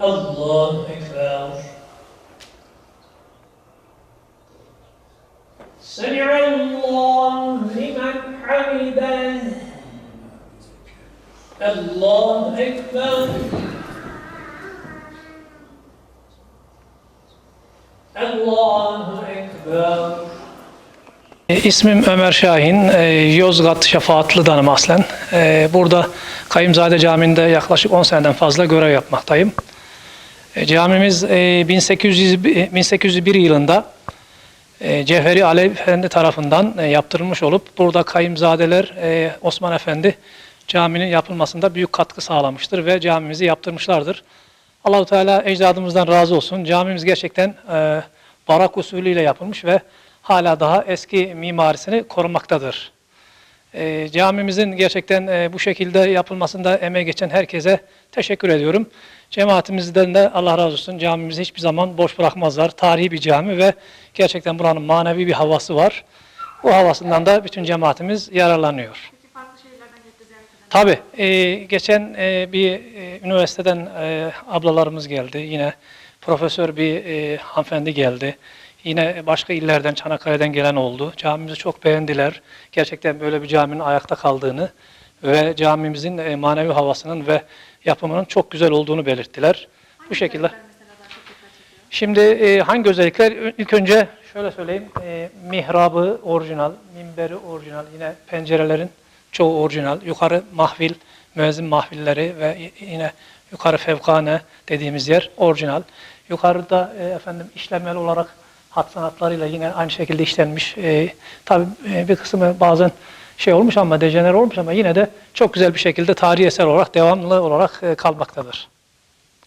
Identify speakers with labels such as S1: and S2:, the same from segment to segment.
S1: Allahu Ekber. Semi'allahu limen hamiden. Allahu Ekber. Allahu Ekber. İsmim Ömer Şahin, e, Yozgat Şefaatlı'danım aslen. E, burada Kayımzade Camii'nde yaklaşık 10 seneden fazla görev yapmaktayım. E, Camimiz e, 1800, 1801 yılında e, Cevheri Alevi Efendi tarafından e, yaptırılmış olup burada kayımzadeler e, Osman Efendi caminin yapılmasında büyük katkı sağlamıştır ve camimizi yaptırmışlardır. Allahu Teala ecdadımızdan razı olsun. Camimiz gerçekten e, barak usulüyle yapılmış ve hala daha eski mimarisini korumaktadır. E, camimizin gerçekten e, bu şekilde yapılmasında emeği geçen herkese teşekkür ediyorum. Cemaatimizden de Allah razı olsun. Camimizi hiçbir zaman boş bırakmazlar. Tarihi bir cami ve gerçekten buranın manevi bir havası var. Bu havasından da bütün cemaatimiz yararlanıyor. Tabii. e, geçen e, bir e, üniversiteden e, ablalarımız geldi. Yine profesör bir e, hanımefendi geldi. Yine başka illerden, Çanakkale'den gelen oldu. Camimizi çok beğendiler. Gerçekten böyle bir caminin ayakta kaldığını ve camimizin e, manevi havasının ve yapımının çok güzel olduğunu belirttiler. Bu şekilde. Şimdi e, hangi özellikler? İlk önce şöyle söyleyeyim. E, mihrabı orijinal, minberi orijinal, yine pencerelerin çoğu orijinal. Yukarı mahvil, müezzin mahvilleri ve yine yukarı fevkane dediğimiz yer orijinal. Yukarıda e, efendim işlemeli olarak hat sanatlarıyla yine aynı şekilde işlenmiş. E, tabii e, bir kısmı bazen şey olmuş ama dejener olmuş ama yine de çok güzel bir şekilde tarihi eser olarak devamlı olarak e, kalmaktadır.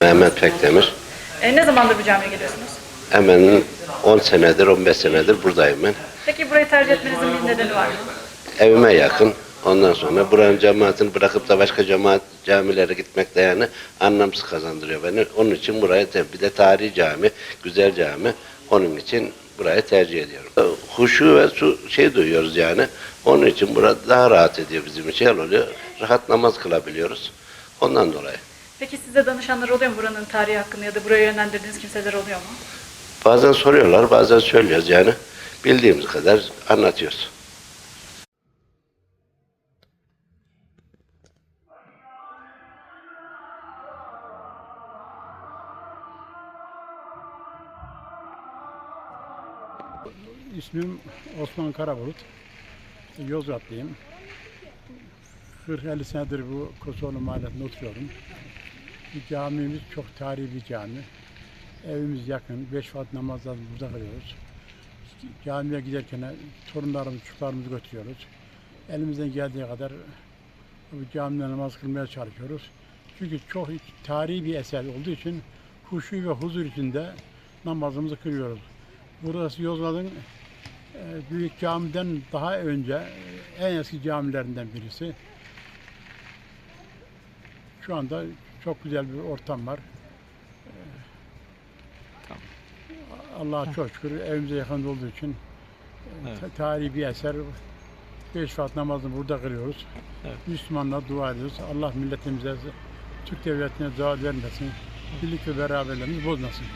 S2: Mehmet Pekdemir.
S3: E, ne zamandır bu camiye geliyorsunuz?
S2: Hemen 10 senedir, 15 senedir buradayım ben.
S3: Peki burayı tercih etmenizin bir nedeni var mı?
S2: Evime yakın. Ondan sonra buranın cemaatini bırakıp da başka cemaat camilere gitmek de yani anlamsız kazandırıyor beni. Onun için buraya bir de tarihi cami, güzel cami. Onun için burayı tercih ediyorum. Huşu ve su şey duyuyoruz yani. Onun için burada daha rahat ediyor bizim için oluyor. Rahat namaz kılabiliyoruz. Ondan dolayı.
S3: Peki size danışanlar oluyor mu buranın tarihi hakkında ya da buraya yönlendirdiğiniz kimseler oluyor mu?
S2: Bazen soruyorlar, bazen söylüyoruz yani. Bildiğimiz kadar anlatıyoruz.
S4: İsmim Osman Karabulut. Yozgatlıyım. 40-50 senedir bu Kosoğlu mahallesinde oturuyorum. Camimiz çok tarihi bir cami. Evimiz yakın. Beş vakit namazlarını burada kılıyoruz. Camiye giderken torunlarımızı, çocuklarımızı götürüyoruz. Elimizden geldiği kadar bu camide namaz kılmaya çalışıyoruz. Çünkü çok tarihi bir eser olduğu için huşu ve huzur içinde namazımızı kılıyoruz. Burası Yozgat'ın e, büyük camiden daha önce e, en eski camilerinden birisi. Şu anda çok güzel bir ortam var. Allah'a çok şükür evimize yakın olduğu için e, ta- tarihi bir eser. Beş vakit namazını burada kılıyoruz. Müslümanlar dua ediyoruz. Allah milletimize, Türk devletine zarar vermesin. Birlik ve beraberliğimizi bozmasın.